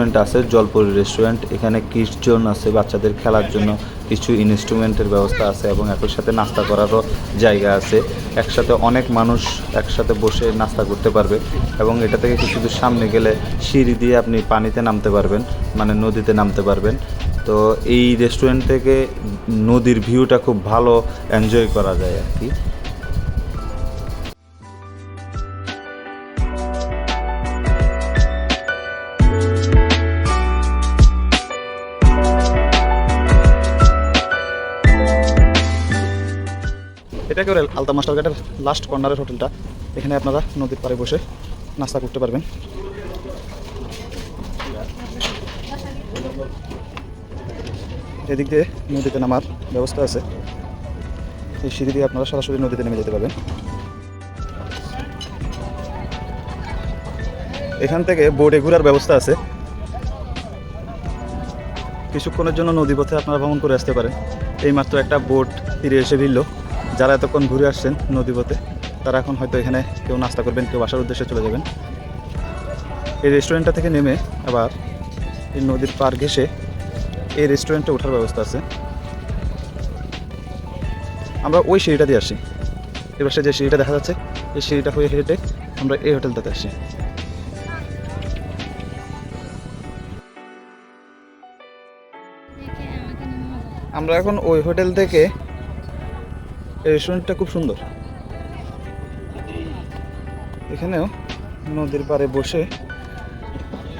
Restaurant আছে, Jalpuri restaurant এখানে kids zone আছে বাচ্চাদের খেলার জন্য। কিছু ইনস্ট্রুমেন্টের ব্যবস্থা আছে এবং একই সাথে নাস্তা করারও জায়গা আছে। একসাথে অনেক মানুষ একসাথে বসে নাস্তা করতে পারবে এবং এটা থেকে কিছু দূর সামনে গেলে সিঁড়ি দিয়ে আপনি পানিতে নামতে পারবেন মানে নদীতে নামতে পারবেন। তো এই রেস্টুরেন্ট থেকে নদীর ভিউটা খুব ভালো এনজয় করা যায় আর কি। এটা করে আলতা মাস্টার ঘাটের লাস্ট কর্নারের হোটেলটা এখানে আপনারা নদীর পাড়ে বসে নাস্তা করতে পারবেন। এদিক দিয়ে নদীতে নামার ব্যবস্থা আছে। এই সিঁড়ি দিয়ে আপনারা সরাসরি নদীতে নেমে যেতে পারবেন। এখান থেকে বোটে ঘোরার ব্যবস্থা আছে। কিছুক্ষণের জন্য নদীপথে আপনারা ভ্রমণ করে আসতে পারেন। এইমাত্র একটা বোট তীরে এসে ভিড়ল। যারা এতক্ষণ ঘুরে আসছেন নদীপথে তারা এখন হয়তো এখানে কেউ নাস্তা করবেন কেউ বাসার উদ্দেশ্যে চলে যাবেন। এই রেস্টুরেন্টটা থেকে নেমে আবার এই নদীর পার ঘেসে এই রেস্টুরেন্টে ওঠার ব্যবস্থা আছে। আমরা ওই সিঁড়িটা দিয়ে আসি। এবার সে যে সিঁড়িটা দেখা যাচ্ছে এই সিঁড়িটা হয়ে হেঁটে আমরা এই হোটেলটাতে আসি। আমরা এখন ওই হোটেল থেকে রেস্টুরেন্টটা খুব সুন্দর। এখানেও নদীর পাড়ে বসে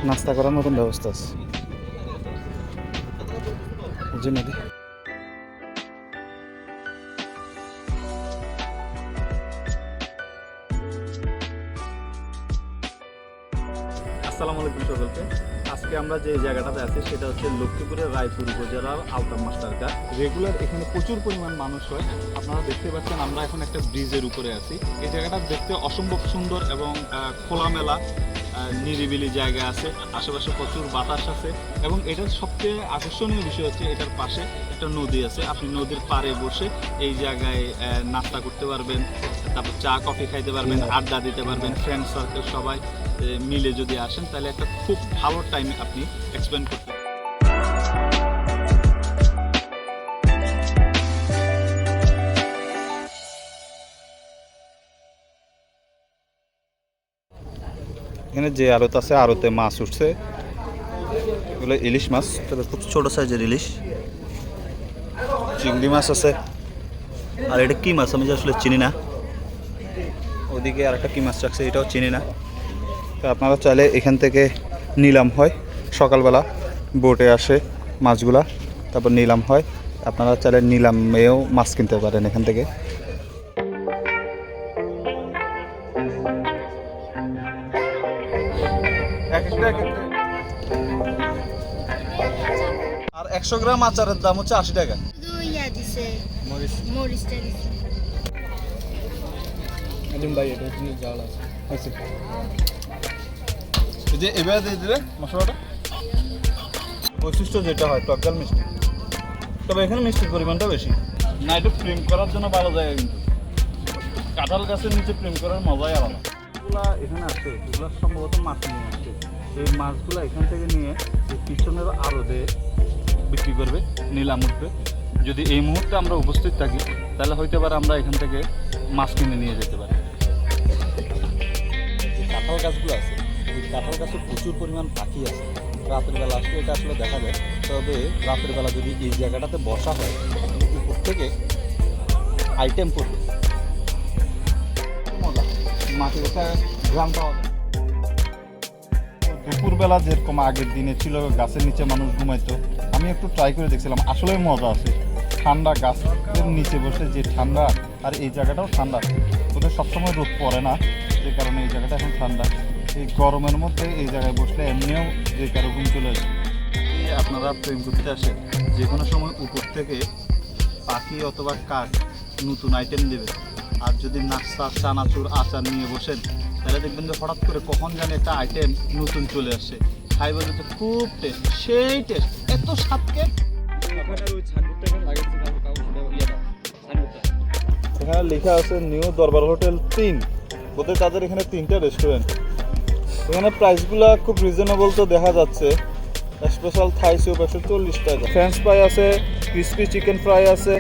নাস্তা করার মতন ব্যবস্থা আছে। যে নদী। আসসালামু আলাইকুম সকলকে। আজকে আমরা যে জায়গাটাতে আছি, সেটা হচ্ছে লক্ষ্মীপুরের রায়পুর উপজেলার আলতাম মাস্টার গা রেগুলার এখানে প্রচুর পরিমাণ মানুষ হয়। আপনারা দেখতে পাচ্ছেন, আমরা এখন একটা ব্রিজের উপরে আছি। এই জায়গাটা দেখতে অসম্ভব সুন্দর এবং খোলামেলা। নিরিবিলি জায়গা আছে আশেপাশে প্রচুর বাতাস আছে এবং এটার সবচেয়ে আকর্ষণীয় বিষয় হচ্ছে এটার পাশে একটা নদী আছে। আপনি নদীর পাড়ে বসে এই জায়গায় নাস্তা করতে পারবেন তারপর চা কফি খাইতে পারবেন আড্ডা দিতে পারবেন ফ্রেন্ড সার্কেল সবাই মিলে যদি আসেন তাহলে একটা খুব ভালো টাইম আপনি এক্সপ্লেন করতে এখানে যে আড়ত আছে আড়তে মাছ উঠছে। এগুলো ইলিশ মাছ। তবে খুব ছোট সাইজের ইলিশ। চিংড়ি মাছ আছে। আর এটা কি মাছ? আমি যে আসলে চিনি না। ওদিকে আর একটা কী মাছ রাখছে এটাও চিনি না। তো আপনারা চাইলে এখান থেকে নিলাম হয়। সকালবেলা বোটে আসে মাছগুলা তারপর নিলাম হয়। আপনারা চাইলে নিলামেও মাছ কিনতে পারেন এখান থেকে। আর একশো গ্রাম আচারের দাম হচ্ছে আশি টাকা। যে এবারে দিয়ে দিলে মশলাটা? বৈশিষ্ট্য যেটা হয় টকজাল মিষ্টি। তবে এখানে মিষ্টির পরিমাণটা বেশি। না একটু প্রেম করার জন্য ভালো জায়গা কিন্তু। কাঁঠাল গাছের নিচে প্রেম করার মজাই আলাদা। এগুলা এখানে আছে এগুলো সম্ভবত মাছ নিয়ে এই মাছগুলো এখান থেকে নিয়ে পিছনের আড়তে বিক্রি করবে নিলাম উঠবে যদি এই মুহূর্তে আমরা উপস্থিত থাকি তাহলে হইতে পারে আমরা এখান থেকে মাছ কিনে নিয়ে যেতে পারি। কাঁঠাল গাছগুলো আছে এই কাঁঠাল গাছে প্রচুর পরিমাণ পাখি আছে। রাতের বেলা আসলে এটা আসলে দেখা যায় তবে রাত্রিবেলা যদি এই জায়গাটাতে বসা হয় উপর থেকে আইটেম করবে মজা। মাটির একটা গ্রাম পাওয়া যায়। দুপুরবেলা যেরকম আগের দিনে ছিল, গাছের নিচে মানুষ ঘুমাইতো, আমি একটু ট্রাই করে দেখছিলাম আসলে মজা আছে। ঠান্ডা গাছের নিচে বসে যে ঠান্ডা, আর এই জায়গাটাও ঠান্ডা। ওদের সবসময় রোদ পড়ে না, যে কারণে এই জায়গাটা এখন ঠান্ডা। এই গরমের মধ্যে এই জায়গায় বসলে এমনিও যে কারও ঘুম চলে আসে। আপনারা প্রেম করতে আসেন, যে কোনো সময় উপর থেকে পাখি অথবা কাক নতুন আইটেম দেবে। আর যদি নাস্তা, চানাচুর, আচার নিয়ে বসেন তাহলে দেখবেন যে হঠাৎ করে কখন জানি একটা আইটেম নতুন চলে আসে। খাই বলে তো খুব টেস্ট সেই টেস্ট এত স্বাদকে। এখানে লেখা আছে নিউ দরবার হোটেল তিন। ওদের তাদের এখানে তিনটা রেস্টুরেন্ট এখানে প্রাইসগুলো খুব রিজনেবল তো দেখা যাচ্ছে। স্পেশাল থাই স্যুপ একশো চল্লিশ টাকা। ফ্রেঞ্চ ফ্রাই আছে ক্রিসপি চিকেন ফ্রাই আছে।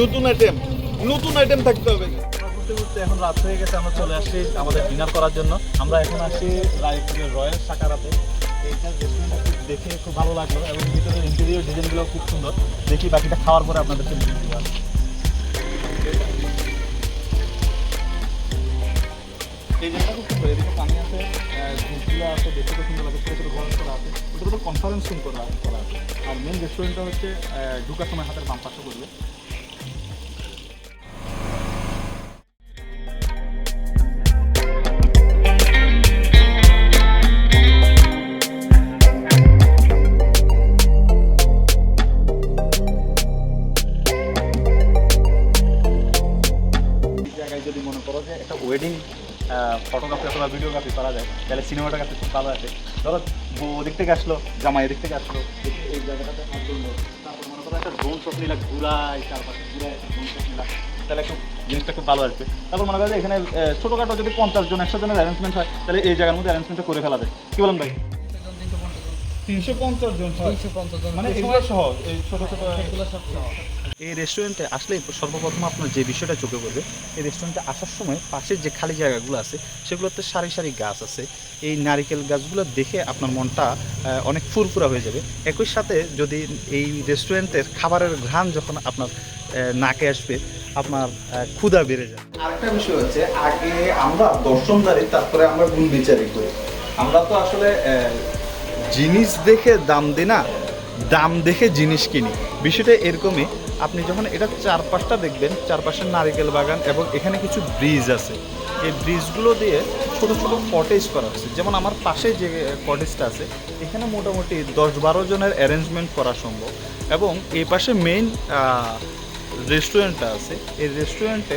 নতুন আইটেম নতুন আইটেম থাকতে হবে। এখন রাত হয়ে গেছে, আমরা চলে আসছি আমাদের ডিনার করার জন্য। আমরা এখন আসছি রায়পুরের রয়্যাল সাকারাতে। এইটা দেখে খুব ভালো লাগল এবং ভিতরে ইন্টেরিয়র ডিজাইনগুলো খুব সুন্দর। দেখি বাকিটা খাওয়ার পরে আপনাদেরকে রিভিউ দিব এই জায়গাটা খুব সুন্দর, এদিকে পানি আছে ঝুঁকগুলো আছে, দেখতে খুব সুন্দর লাগে ছোটো ছোটো ঘর করা আছে ওটা তো কনফারেন্স রুম করা করা আছে। আর মেন রেস্টুরেন্টটা হচ্ছে ঢুকার সময় হাতের বাম পাশে করবে তাহলে সিনেমাটা কাছে খুব ভালো আছে। ধরো ওদিক থেকে আসলো, জামাই এদিক থেকে আসলো এই- জায়গাটাতে তারপর মনে করো একটা নিলা তাহলে খুব, জিনিসটা খুব ভালো আসবে তারপর মনে করো এখানে ছোটোখাটো যদি পঞ্চাশ জন, একশো জনের অ্যারেঞ্জমেন্ট হয়, তাহলে এই জায়গার মধ্যে অ্যারেঞ্জমেন্টটা করে ফেলা যায়। কী বলেন ভাই? তিনশো পঞ্চাশ জন মানে এগুলো সহ এই ছোটো ছোটো এই রেস্টুরেন্টে আসলে সর্বপ্রথম আপনার যে বিষয়টা চোখে পড়বে এই রেস্টুরেন্টে আসার সময় পাশের যে খালি জায়গাগুলো আছে সেগুলোতে সারি সারি গাছ আছে। এই নারিকেল গাছগুলো দেখে আপনার মনটা অনেক ফুরফুরা হয়ে যাবে। একই সাথে যদি এই রেস্টুরেন্টের খাবারের ঘ্রাণ যখন আপনার নাকে আসবে আপনার ক্ষুধা বেড়ে যাবে। আরেকটা বিষয় হচ্ছে আগে আমরা দর্শনদারি তারপরে আমরা গুণ বিচারি করি। আমরা তো আসলে জিনিস দেখে দাম দিই না, দাম দেখে জিনিস কিনি। বিষয়টা এরকমই, আপনি যখন এটা চারপাশটা দেখবেন, চারপাশের নারিকেল বাগান এবং এখানে কিছু ব্রিজ আছে। এই ব্রিজগুলো দিয়ে ছোট ছোট কটেজ করা হচ্ছে। যেমন আমার পাশে যে কটেজটা আছে, এখানে মোটামুটি দশ বারো জনের অ্যারেঞ্জমেন্ট করা সম্ভব এবং এই পাশে মেইন রেস্টুরেন্টটা আছে। এই রেস্টুরেন্টে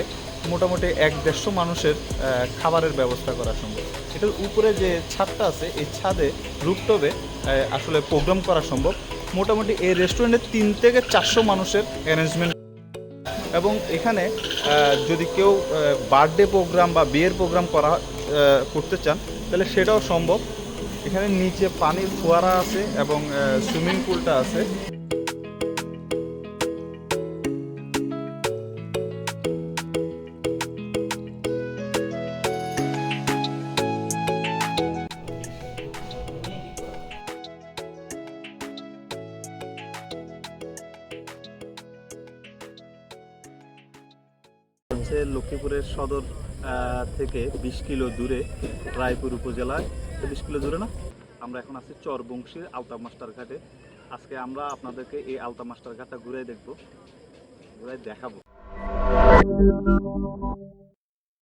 মোটামুটি এক দেড়শো মানুষের খাবারের ব্যবস্থা করা সম্ভব। এটার উপরে যে ছাদটা আছে, এই ছাদে রুপটপে আসলে প্রোগ্রাম করা সম্ভব। মোটামুটি এই রেস্টুরেন্টে তিন থেকে চারশো মানুষের অ্যারেঞ্জমেন্ট। এবং এখানে যদি কেউ বার্থডে প্রোগ্রাম বা বিয়ের প্রোগ্রাম করা করতে চান, তাহলে সেটাও সম্ভব। এখানে নিচে পানির ফোয়ারা আছে এবং সুইমিং পুলটা আছে। হচ্ছে লক্ষ্মীপুরের সদর থেকে বিশ কিলো দূরে রায়পুর উপজেলায়। বিশ কিলো দূরে না? আমরা এখন আছি চরবংশীর আলতা মাস্টার ঘাটে। আজকে আমরা আপনাদেরকে এই আলতা মাস্টার ঘাটটা ঘুরে দেখব। ঘুরে দেখাবো।